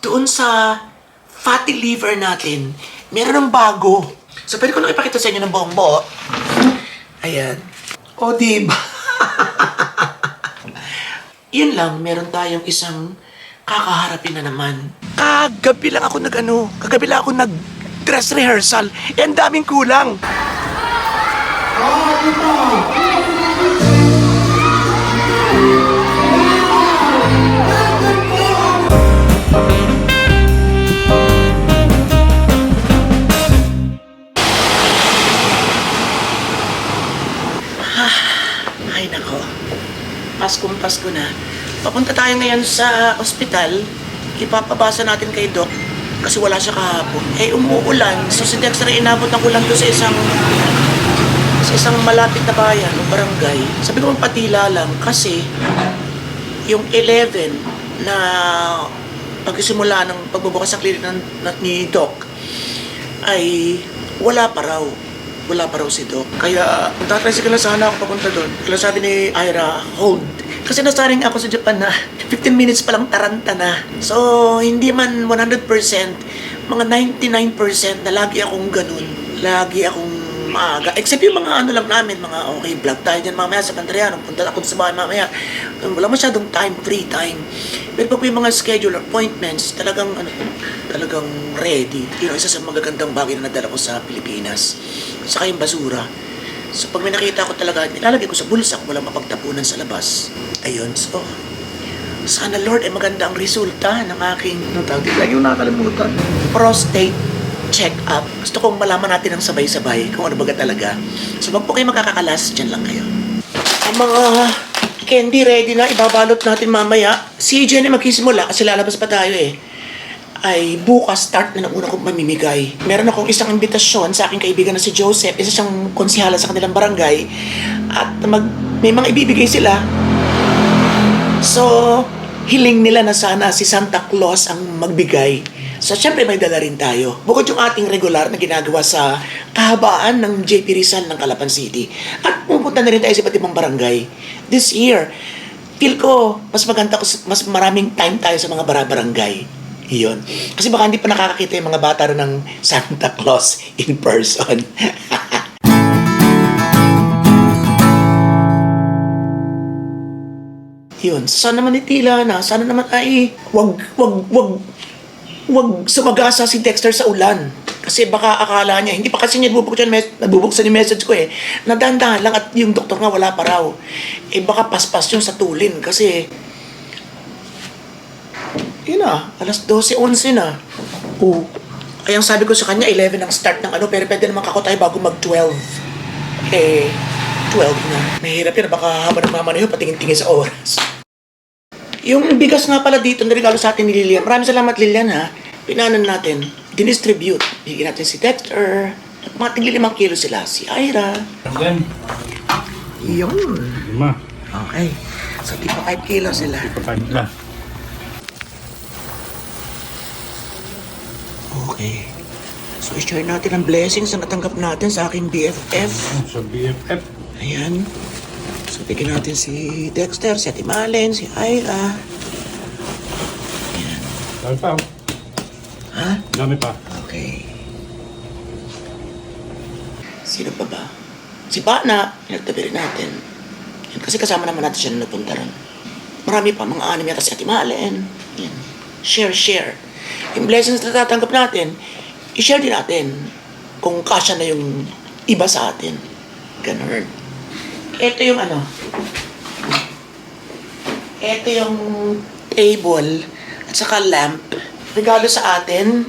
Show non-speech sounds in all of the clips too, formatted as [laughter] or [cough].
doon sa fatty liver natin, meron ng bago. So, pwede ko nang ipakita sa inyo ng buong buo. Ayan. O, diba? [laughs] Yun lang, meron tayong isang kakaharapin na naman. Kagabi lang ako nag ano, kagabi lang ako nag dress rehearsal. Eh, daming kulang. Ay, Paskong Pasko na. Papunta tayo ngayon sa ospital. Ipapabasa natin kay Doc kasi wala siya kahapon. Eh, umuulan. So, si Dexter inabot ng ulan doon sa isang sa isang malapit na bayan o barangay. Sabi ko, patila lang kasi yung 11 na pagsimula ng pagbubukas sa clinic ng, ni Doc ay wala pa raw. Wala pa raw si Doc. Kaya, kung tatricycle na sana ako papunta doon, kaya sabi ni Ira, hold. Kasi nasaring ako sa Japan na 15 minutes pa lang taranta na. So, hindi man 100%, mga 99% na lagi akong ganun. Lagi akong maaga. Except yung mga ano lang namin, mga okay, vlog tayo dyan mamaya sa Pantriano. Punta ako sa bahay mamaya. Wala masyadong time, free time. Pero pag may mga schedule appointments, talagang ano, talagang ready. Yun ang isa sa magagandang bagay na nadala ko sa Pilipinas. Saka yung basura. So pag may nakita ko talaga, nilalagay ko sa bulsa kung walang mapagtapunan sa labas. Ayun, so sana Lord ay maganda ang resulta ng aking ano tawag? Lagi yung nakakalimutan. Prostate check-up. Gusto kong malaman natin ng sabay-sabay kung ano baga talaga. So wag po kayo magkakakalas, dyan lang kayo. Ang mga candy ready na, ibabalot natin mamaya. Si Jenny magsisimula kasi lalabas pa tayo eh. Ay bukas start na ng una kong mamimigay. Meron akong isang imbitasyon sa aking kaibigan na si Joseph. Isa siyang konsihala sa kanilang barangay. At mag, may mga ibibigay sila So, hiling nila na sana si Santa Claus ang magbigay. So, syempre may dala rin tayo. Bukod yung ating regular na ginagawa sa kahabaan ng JP Rizal ng Calapan City. At pupunta na rin tayo sa iba't ibang barangay. This year, feel ko, mas maganda ko, mas maraming time tayo sa mga bara-barangay. Iyon. Kasi baka hindi pa nakakakita yung mga bata rin ng Santa Claus in person. [laughs] Yun. Sana naman itila na. Sana naman ay wag, wag, wag, wag sumagasa si Dexter sa ulan. Kasi baka akala niya, hindi pa kasi niya nabubuksan, mes- nabubuksan yung message ko eh. Nadandahan lang at yung doktor nga wala pa raw. Eh baka paspas yung sa tulin kasi yun na, alas 12-11 na. Oo. Kaya ang sabi ko sa kanya, 11 ang start ng ano, pero pwede naman kako tayo bago mag-12. Eh, 12 na. Mahirap yun, baka habang nagmamaneho, patingin-tingin sa oras. Yung bigas nga pala dito na regalo sa atin ni Lilian. Maraming salamat Lilian ha. Pinanan natin. Dinistribute. Bigyan natin si Dexter. Mga tingli limang kilo sila. Si Ira. Yan. Yun. Lima. Okay. So, di pa 5 kilo sila. Okay. So, i-share natin ang blessings na natanggap natin sa aking BFF. Sa BFF. Ayan. So, bigyan natin si Dexter, si Ate Malen, si Ira. Ayan. Oh. Ha? Dami pa. Okay. Sino pa ba? Si Bana, pinagtabi rin natin. Yan, kasi kasama naman natin siya na napunta ron. Marami pa, mga anim yata si Ate Malen. Yan. Share, share. Yung blessings na tatanggap natin, i-share din natin kung kasya na yung iba sa atin. Ganun. Ito yung ano. Ito yung table at saka lamp. Regalo sa atin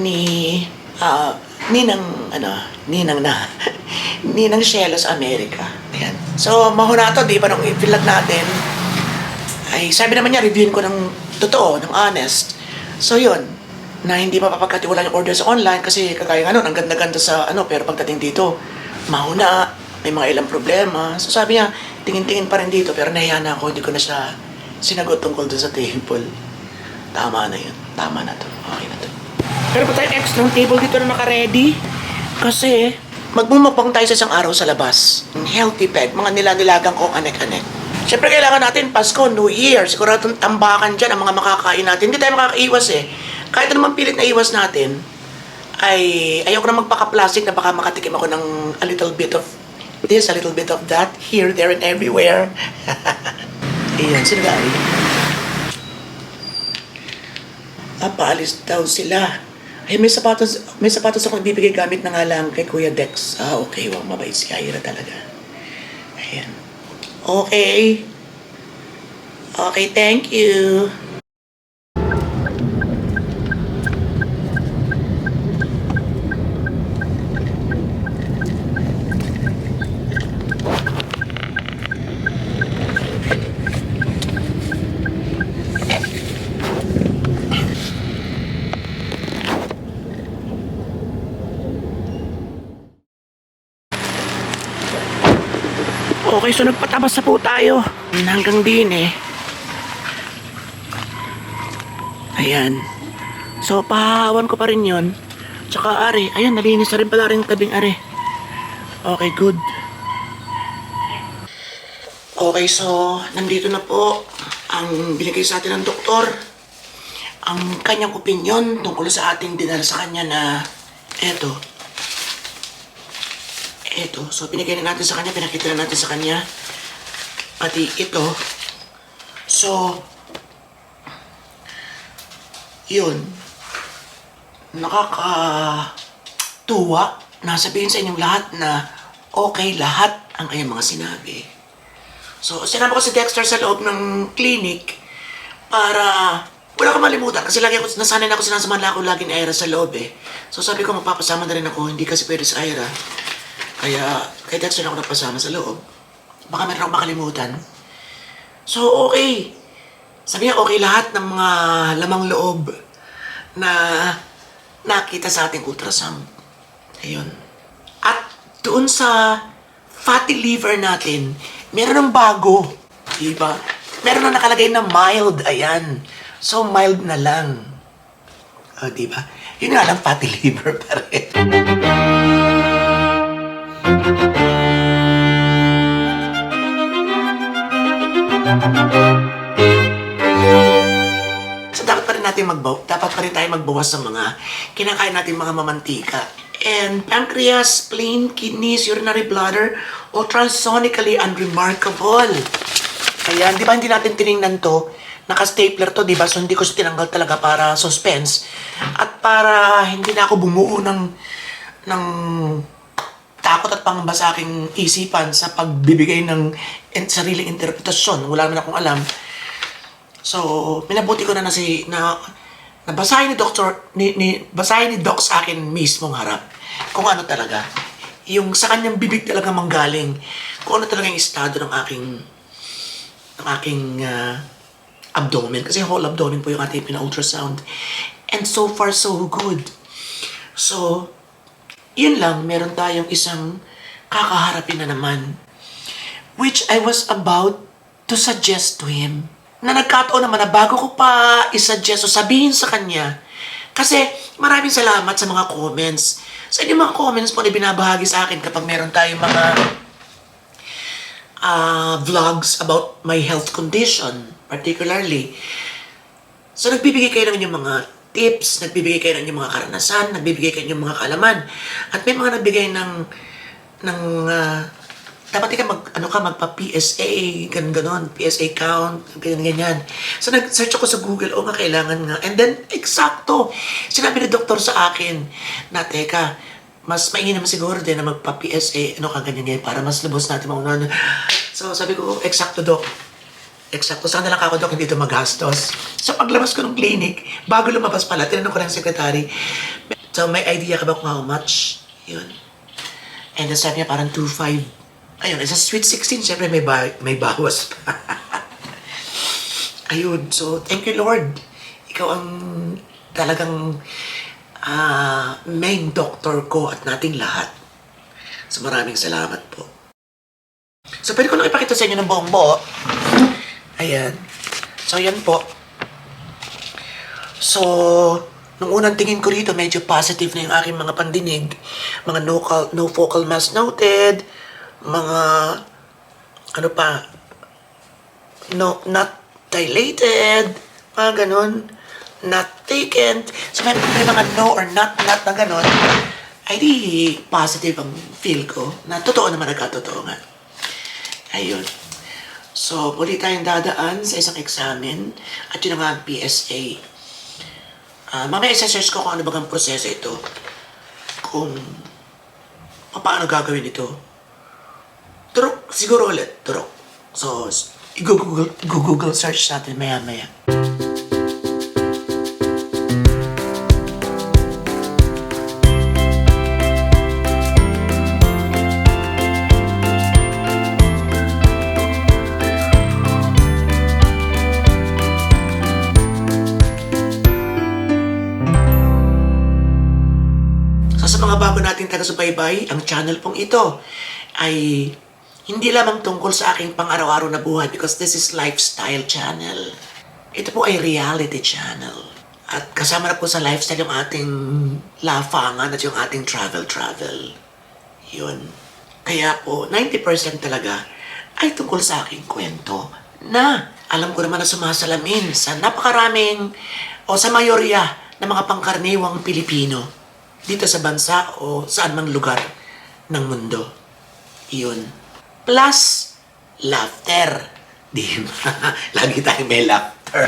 ni ah, Ninang ano, Ninang na [laughs] Ninang Shelo sa Amerika. Ayan. So, mahuna to, di ba, nung i-vlog natin, ay sabi naman niya, reviewin ko ng totoo, ng honest. So, yun, na hindi mapapagkatiwala yung order sa online kasi kagaya nun, ang ganda-ganda sa ano, pero pagdating dito, mahuna, may mga ilang problema. So, sabi niya, tingin-tingin pa rin dito, pero nahiya na ako, hindi ko na siya sinagot tungkol dun sa table. Tama na yun. Tama na to. Okay na to. Pero pa tayong extra table dito na naka-ready. Kasi, magmumukbang tayo sa isang araw sa labas. Healthy pet, mga nilanilagang kong anek-anek. Siyempre kailangan natin Pasko, New Year, siguradong tambakan dyan ang mga makakain natin. Hindi tayo makakaiwas eh. Kahit ano naman pilit na iwas natin, ay ayoko na magpaka-plastic na baka makatikim ako ng a little bit of this, a little bit of that, here, there, and everywhere. [laughs] Ayan, sino gari? Ah, paalis daw sila. Ay, may sapatos, may sapatos ako ibibigay gamit na nga lang kay Kuya Dex. Ah, okay, wag mabait si Ira talaga. Ayan. Okay. Okay, thank you. Okay, so nagpatabas na po tayo. Hanggang din eh. Ayan. So, pahawan ko pa rin yun. Tsaka are, ayan, nalinis na rin pala rin tabing are. Okay, good. Okay, so, nandito na po ang binigay sa atin ng doktor. Ang kanyang opinion tungkol sa ating dinala sa kanya na eto, eto, so binigay na natin sa kanya, pinakita na natin sa kanya. Pati ito. So, yun. Nakakatuwa na sabihin sa inyong lahat na okay lahat ang kanyang mga sinabi. So, sinama ko si Dexter sa loob ng clinic para wala kang malimutan kasi lagi ako, nasanay na ako sinasamahan lang ako lagi ni Ira sa loob eh. So sabi ko magpapasama na rin ako, hindi kasi pwede sa Ira. Kaya kay Dexter ako napasama sa loob. Baka meron akong makalimutan. So okay. Sabi niya okay lahat ng mga lamang loob na nakita sa ating ultrasound. Ayun. At doon sa fatty liver natin, meron ng bago. Diba? Meron na nakalagay na mild. Ayan. So, mild na lang. O, diba? Yun nga lang, fatty [laughs] liver pa rin. So dapat pa rin natin magbaw, dapat pa rin tayo magbawas sa mga kinakain natin mga mamantika. And pancreas, spleen, kidneys, urinary bladder, ultrasonically unremarkable. Ayan, di ba hindi natin tiningnan to? Naka-stapler to, di ba? So hindi ko siya tinanggal talaga para suspense. At para hindi na ako bumuo ng, ng takot at pangamba sa aking isipan sa pagbibigay ng in, sariling interpretasyon. Wala naman akong alam. So, minabuti ko na na si, na, nabasahin ni doktor, ni, ni, basahin ni doc sa akin mismong harap kung ano talaga. Yung sa kanyang bibig talaga manggaling. Kung ano talaga yung estado ng aking, ng aking ah, abdomen. Kasi whole abdomen po yung ating pina-ultrasound. And so far, so good. So, yun lang, meron tayong isang kakaharapin na naman. Which I was about to suggest to him. Na nagkataon naman na bago ko pa isuggest o sabihin sa kanya. Kasi maraming salamat sa mga comments. Sa inyong mga comments po na binabahagi sa akin kapag meron tayong mga ah, vlogs about my health condition, particularly. So, nagbibigay kayo ng inyong mga tips, nagbibigay kayo ng inyong mga karanasan, nagbibigay kayo ng inyong mga kaalaman. At may mga nagbigay ng, ng, ah, dapat ka mag, ano ka, magpa-PSA, ganun ganon, PSA count, ganyan, ganyan. So, nag-search ako sa Google, o nga, kailangan nga. And then, eksakto, sinabi ni doktor sa akin, na, teka, mas mainam siguro din na magpa-PSA, ano ka, ganyan, ganyan, para mas lubos natin ano. So, sabi ko, eksakto, dok. Eksakto, saan na lang ako, dok, hindi ito magastos. So, paglabas ko ng clinic, bago lumabas pala, tinanong ko ng secretary, so, may idea ka ba kung how much? Yun. And then sabi niya, parang 2.5. Ayun, sa Sweet 16, syempre may, ba- may bawas pa. [laughs] Ayun, so, thank you, Lord. Ikaw ang talagang ah, main doctor ko at nating lahat. So, maraming salamat po. So, pwede ko lang ipakita sa inyo ng buong buo. Ayan. So, yan po. So, nung unang tingin ko rito, medyo positive na yung aking mga pandinig. Mga no, no focal mass noted, mga, ano pa, no, not dilated, mga ganun, not taken. So may, may mga no or not, not na ganun, ay di positive ang feel ko na totoo naman nagkatotoo nga. Ayun. So, muli tayong dadaan sa isang examen at yun nga ang PSA. Ah, mamaya isa-search ko kung ano bagang proseso ito. Kung paano gagawin ito. Turok, siguro ulit, turok. So, i-google, i-google search natin maya-maya. Taga-subaybay, ang channel pong ito ay hindi lamang tungkol sa aking pang-araw-araw na buhay because this is lifestyle channel. Ito po ay reality channel. At kasama na po sa lifestyle yung ating lafangan at yung ating travel-travel. Yun. Kaya po, 90% talaga ay tungkol sa aking kwento na alam ko naman na sumasalamin sa napakaraming o sa mayorya ng mga pangkarniwang Pilipino dito sa bansa o saan mang lugar ng mundo. Iyon. Plus, laughter. Di ba? [laughs] Lagi tayong may laughter.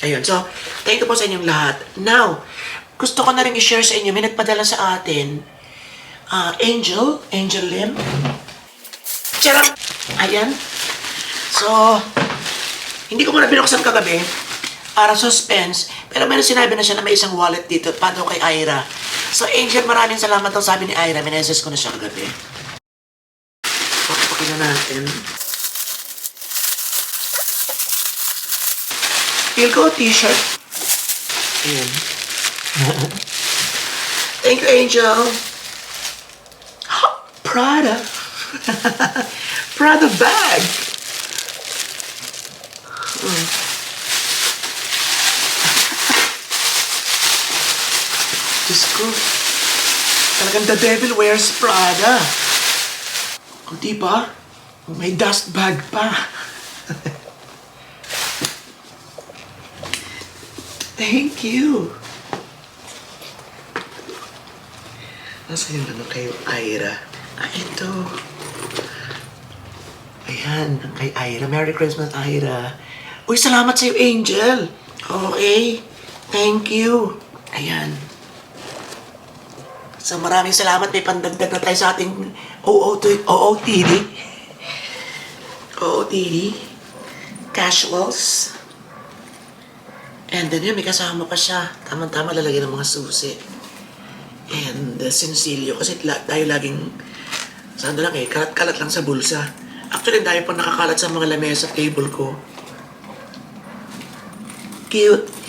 Ayun. So, thank you po sa inyong lahat. Now, gusto ko na rin i-share sa inyo. May nagpadala sa atin. ah, Angel. Angel Lim. Charot! Ayan. So, hindi ko muna binuksan kagabi para suspense. Pero meron sinabi na siya na may isang wallet dito daw kay Ira. So, Angel, maraming salamat daw sabi ni Ira. Mineses ko na siya kagabi. Papakin na natin. Feel t-shirt. Ayan. [laughs] Thank you, Angel. Prada. [laughs] Prada bag. Diyos ko. Talagang the devil wears Prada. O di ba? May dust bag pa. [laughs] Thank you. Nasa yung ano kayo, Ira? Ah, ito. Ayan, ang kay Ira. Merry Christmas, Ira. Uy, salamat sa'yo, Angel. Okay. Thank you. Ayan. So maraming salamat. May pandagdag na tayo sa ating OOT OOTD. OOTD. Casuals. And then yun, may kasama pa siya. Tama-tama lalagyan ng mga susi. And uh, sinsilyo. Kasi tayo laging, saan lang eh, kalat-kalat lang sa bulsa. Actually, dahil po nakakalat sa mga lamesa table ko. Cute.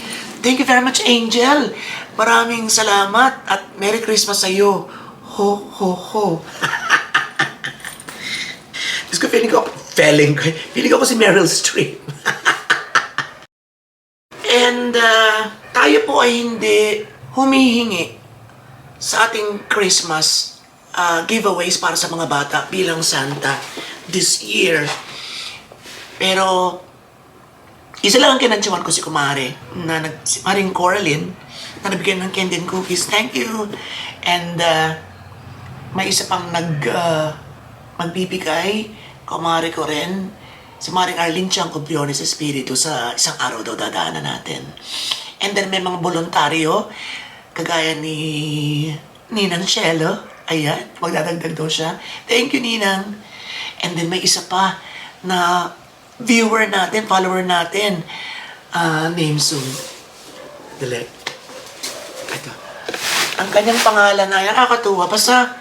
Thank you very much, Angel. Maraming salamat at Merry Christmas sa iyo. Ho, ho, ho. [laughs] Diyos ko, feeling ko, feeling ko, feeling ko si Meryl Streep. [laughs] And uh, tayo po ay hindi humihingi sa ating Christmas uh, giveaways para sa mga bata bilang Santa this year. Pero isa lang ang kinantsuhan ko si Kumare, na nag, si Maring Coraline, na nabigyan ng candy and cookies. Thank you. And uh, may isa pang nag, uh, magbibigay, Kumare ko rin, si Maring Arlene Chang Cubriones Espiritu sa isang araw daw dadaanan natin. And then may mga voluntaryo, kagaya ni Ninang Shelo. Ayan, magdadagdag daw siya. Thank you, Ninang. And then may isa pa na viewer natin, follower natin. Ah, name soon. Delete. Ito. Ang kanyang pangalan na yan, nakakatuwa. Basta,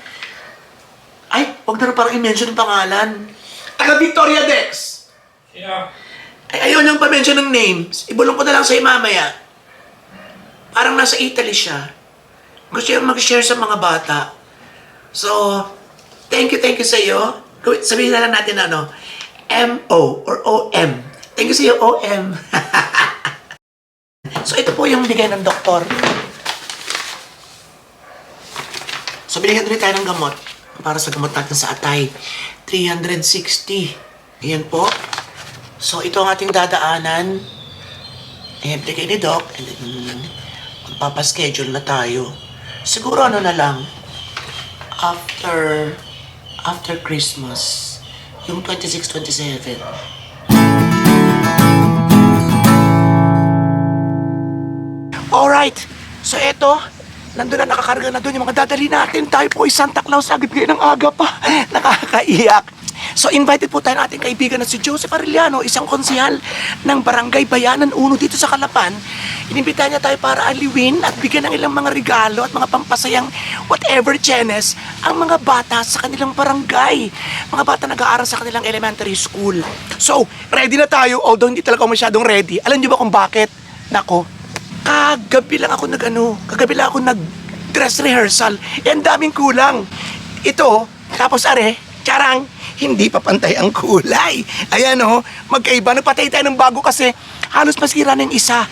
ay, huwag na rin parang i-mention yung pangalan. Taga Victoria Dex. Yeah. Ay, ayaw niyang pa-mention ng names. Ibulong ko na lang sa'yo mamaya. Parang nasa Italy siya. Gusto niyang mag-share sa mga bata. So, thank you, thank you sa'yo. Sabihin na lang natin ano, M-O or O-M. Thank you sa'yo, O-M. [laughs] so, ito po yung bigay ng doktor. So, binigyan ulit tayo ng gamot para sa gamot natin sa atay. 360. Ayan po. So, ito ang ating dadaanan. Ihente kay ni Doc. And then, magpapaschedule na tayo. Siguro ano na lang, after, after Christmas, yung 26, 27. Alright, so eto, nandun na nakakarga na doon yung mga dadali natin. Tayo po ay Santa Claus agad ngayon ng aga pa. [laughs] Nakakaiyak. So invited po tayo ng ating kaibigan na si Joseph Arellano, isang konsihal ng Barangay Bayanan Uno dito sa Kalapan. Inimbitahan niya tayo para aliwin at bigyan ng ilang mga regalo at mga pampasayang whatever chenes ang mga bata sa kanilang barangay. Mga bata nag-aaral sa kanilang elementary school. So, ready na tayo, although hindi talaga ako masyadong ready. Alam niyo ba kung bakit? Nako, Kagabi lang ako nag ano, kagabi lang ako nag dress rehearsal. Eh, ang daming kulang. Ito, tapos are, charang, hindi pa pantay ang kulay. Ayan oh, magkaiba. Nagpatay tayo ng bago kasi halos masira na yung isa.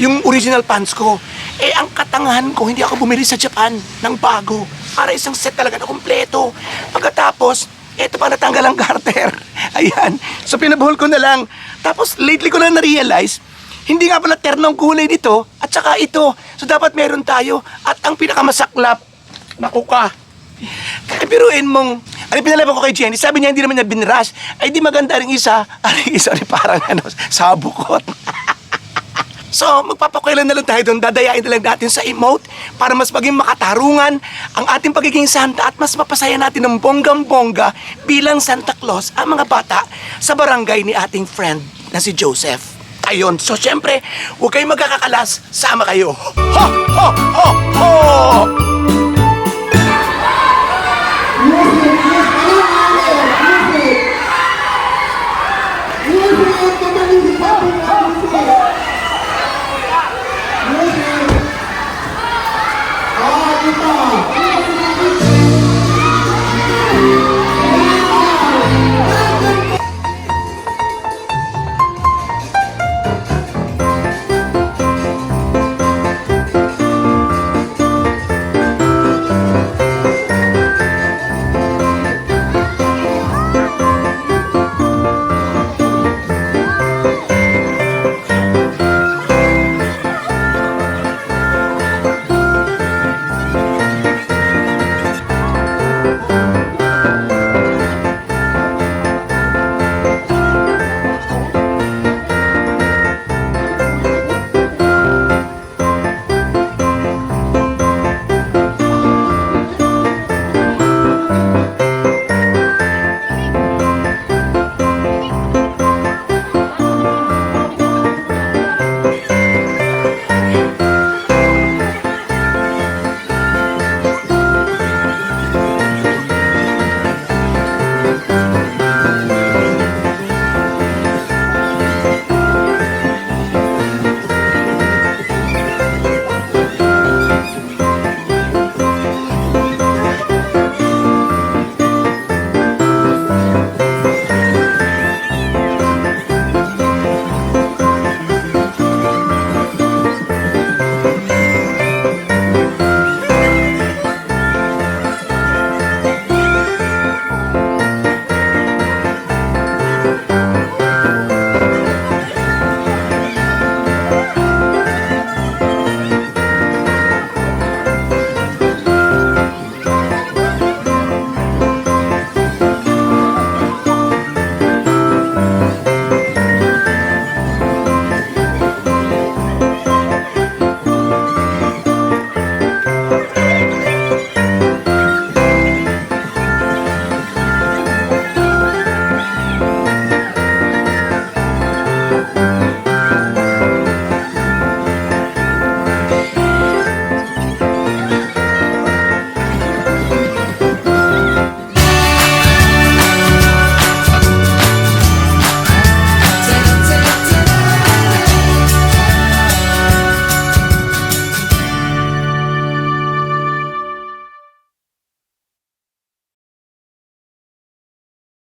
Yung original pants ko. Eh, ang katangahan ko, hindi ako bumili sa Japan ng bago. Para isang set talaga na kompleto. Pagkatapos, eto pa natanggal ang garter. [laughs] Ayan. So, pinabuhol ko na lang. Tapos, lately ko na na-realize, hindi nga pala ternong kulay nito at saka ito. So dapat meron tayo. At ang pinakamasaklap, naku ka. Biruin mong, ano pinalaban ko kay Jenny, sabi niya hindi naman niya binrush. Ay di maganda rin isa. [laughs] Yung isa parang ano, sabukot. [laughs] So, magpapakwailan na lang tayo doon. Dadayain na lang natin sa emote para mas maging makatarungan ang ating pagiging Santa at mas mapasaya natin ng bonggang-bongga bilang Santa Claus ang mga bata sa barangay ni ating friend na si Joseph. Ayun, so syempre, huwag kayong magkakakalas, sama kayo. Ho! Ho! Ho! Ho!